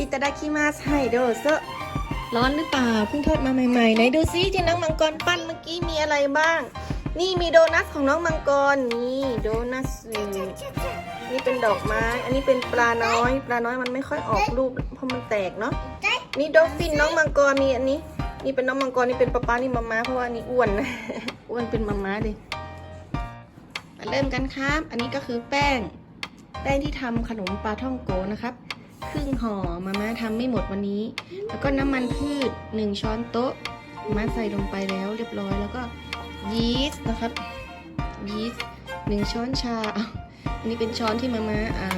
อิตาดาคิมาสไฮโดโซะร้อนหรือเปล่าเพิ่งทอดมาใหม่ๆไหนดูซิที่น้องมังกรปั้นเมื่อกี้มีอะไรบ้าง นี่มีโดนัทของน้องมังกรนี่โดนัทนี่นี่เป็นดอกไม้ อันนี้เป็นปลาน้อย ปลาน้อยมันไม่ค่อยออกรูปเพราะมันแตกเนาะนี่ดอฟฟินน้องมังกรมีอันนี้ นี่เป็นน้องมังกรนี่เป็นป๊าป๊านี่มาม่าเพราะว่านี่อ้วนอ้วนเป็นมาม่าดิมาเริ่มกันครับ อันนี้ก็คือแป้ง แป้งที่ทำขนมปลาท่องโกนะครับ ครึ่งห่อมาม่าทำไม่หมดวันนี้ แล้วก็น้ำมันพืช 1 ช้อนโต๊ะมาใส่ลงไปแล้วเรียบร้อยแล้วก็ยีสต์นะครับยีสต์หนึ่งช้อนชาอันนี้เป็นช้อนที่มาม่าอ่า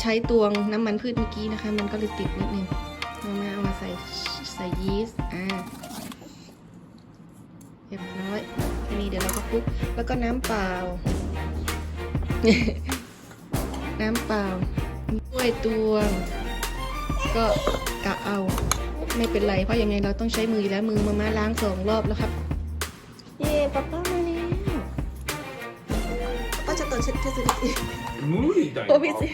ใช้ตวงน้ำมันพืชเมื่อกี้นะคะ มันก็เลยติดนิดนึงมาม่าเอามาใส่ใส่ยีสต์อ่าเรียบร้อยอันนี้เดี๋ยวเราก็คลุกแล้วก็น้ำเปล่า น้ำเปล่าด้วยตวง ก็กะเอา ไม่เป็นไร เพราะยังไงเราต้องใช้มืออยู่แล้ว มือมาม่าล้างสองรอบแล้วครับ เย่ป๊าป้ามาแล้วป้าจะต่อเช็ดเช็ดสิ 無理だよ โอ้พี่สิ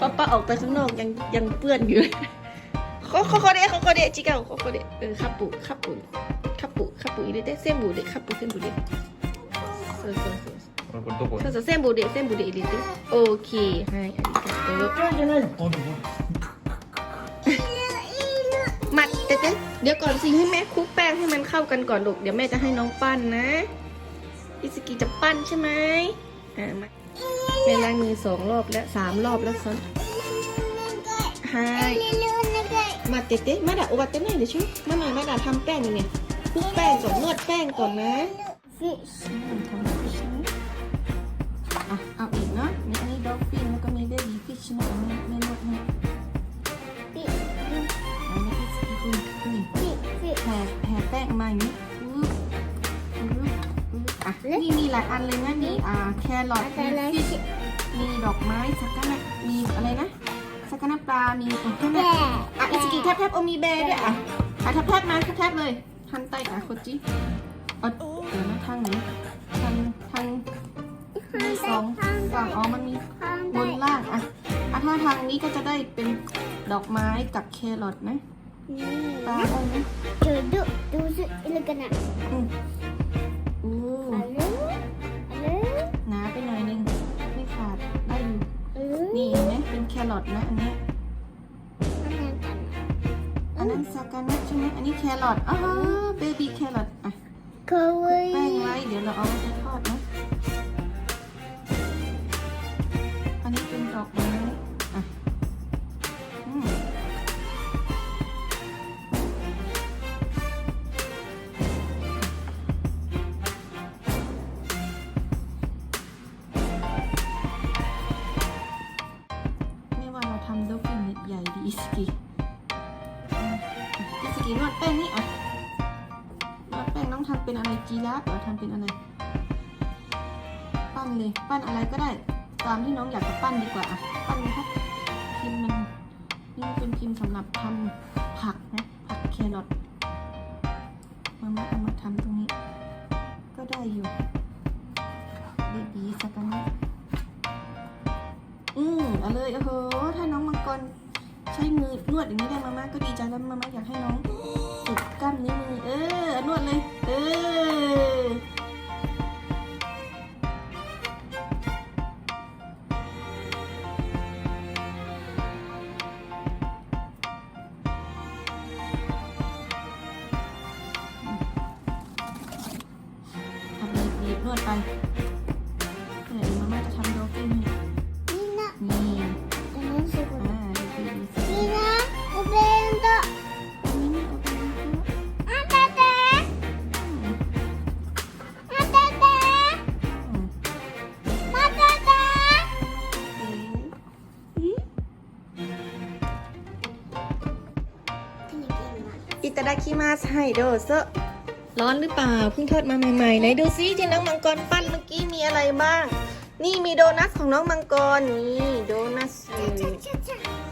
ป้าป้าออกไปข้างนอกยังยังเปื้อนอยู่เลยเขาเขาเขาเดะเขาเขาเดะจิเกาเขาเขาเดะเออคับปุคับปุคับปุคับปุอีเดะเส้นบูเดะคับปุเส้นบูเดะそうそうそう これこれどこそうそう全部で全部で入れてオーケーはいありがとうじゃないのボリボリ มัดเดี๋ยวเดี๋ยวก่อนสิให้แม่คลุกแป้งให้มันเข้ากันก่อนลูกเดี๋ยวแม่จะให้น้องปั้นนะพี่สกีจะปั้นใช่ไหมอ่ามาแม่ล้างมือสองรอบแล้วสามรอบแล้วซ้อนはいมาเตะเตะมาดาโอวัตเตะไหนเดี๋ยวช่วยมาหน่อยมาดาทำแป้งอยู่เนี่ยคลุกแป้งก่อนนวดแป้งก่อนนะทำฟิชนะ อะเอาอีกเนาะนี่อันนี้ด็อกฟินแล้วก็มีเบบี้ฟิชนะไม่ไม่นวดให้อันนี้พี่สกีคุณนี่แผ่แผ่แป้งมาอย่างนี้ปึ๊บปึ๊บปึ๊บอะนี่มีหลายอันเลยนะมีอ่าแครอทมีฟิชมีดอกไม้สักกะนะมีอะไรนะสักกะนะปลามีขอแค่นั้นอะอิสกิแทบแทบโอมีแบร์ด้วยอะอะแทบแทบมาแทบแทบเลยทันไตอะโคจิเอาเดี๋ยวนะทางไหนทางทาง มีสองฝั่งอ๋อมันมีบนล่างอะอะถ้าทางนี้ก็จะได้เป็นดอกไม้กับแครอทนะปลาได้ไหม Duduk, duduk, ini kena. อืมอู้ Halo, halo, หนาไปหน่อยนึงไม่ขาดได้อยู่ halo. นี่เห็นไหมเป็นแครอทนะอันเนี้ย Mana kan? อันนั้นซากานะใช่ไหมอันนี้แครอทอ๋อเบบี้แครอทอะแป้ง Kawaii. ไว้เดี๋ยวเราเอาไปทอดนะ ใหญ่ดีสกีอิสกีนวดแป้งนี่อะแล้วแป้งน้องทำเป็นอะไรจีราฟหรือทำเป็นอะไร ปั้นเลย ปั้นอะไรก็ได้ ตามที่น้องอยากจะปั้นดีกว่าอะปั้นเลยครับพิมพ์มันนี่เป็นพิมพ์สำหรับทำผักนะผักแครอทมามาเอามาทำตรงนี้ ก็ได้อยู่เบบีสักกันนะอืมเอาเลยโอ้โหถ้าน้องมังกร ใช้มือนวดอย่างนี้ได้มาม่าก็ดีใจแล้วมาม่าอยากให้น้องฝึกกล้ามเนื้อมือเออนวดเลยเออทำเลยบีนวดไป ตาดาคิมาสไฮโดโซะร้อนหรือเปล่าเพิ่งทอดมาใหม่ๆไหนดูซิที่น้องมังกรปั้นเมื่อกี้มีอะไรบ้าง นี่มีโดนัทของน้องมังกรนี่โดนัท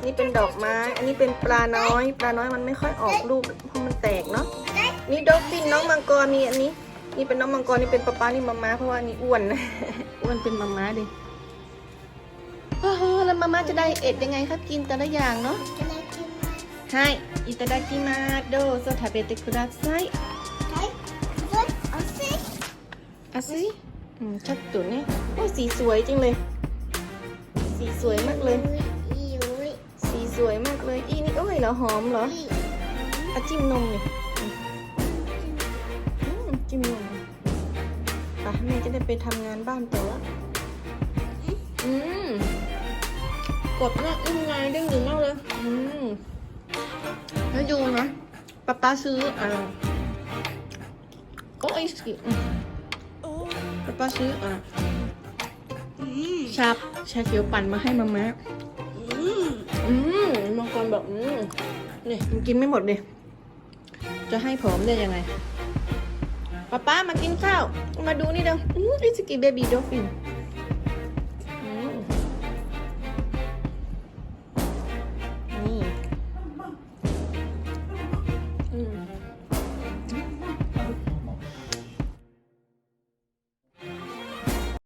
นี่เป็นดอกไม้ อันนี้เป็นปลาน้อย ปลาน้อยมันไม่ค่อยออกรูปเพราะมันแตกเนาะนี่ดอฟฟินน้องมังกรมีอันนี้ นี่เป็นน้องมังกรนี่เป็นป๊าป๊านี่มาม่าเพราะว่านี่อ้วนอ้วนเป็นมาม่าดิเฮ้อแล้วมาม่าจะไดเอทยังไงครับกินแต่ละอย่างเนาะ จะได้กินไหม はいいただきますどうぞ食べてください ใช่ด้วยเอาสิ あสิอืมชัดตุเนี่ยโอ้ยสีสวยจริงเลย สีสวยมากเลย อีอุ้ย สีสวยมากเลย อีนี่โอ้ยเหรอหอมเหรอ อี อะจิ้มนมนี่อืมจิ้มนมไปแม่จะได้ไปทำงานบ้านต่อละอืมกดมากอึ้งไงเด้งดึงมากเลย อืม แล้วดูนะป๊าป๊าซื้ออ่าโอ้ยสกิอืมป๊าป๊าซื้ออ่าชาบชาเขียวปั่นมาให้มาม่าอืมอืมมังกรแบบอืมนี่มันกินไม่หมดเลยจะให้ผอมได้ยังไงป๊าป๊ามากินข้าว มาดูนี่เดี๋ยวอืมอิสกิเบบี้ดอฟฟิน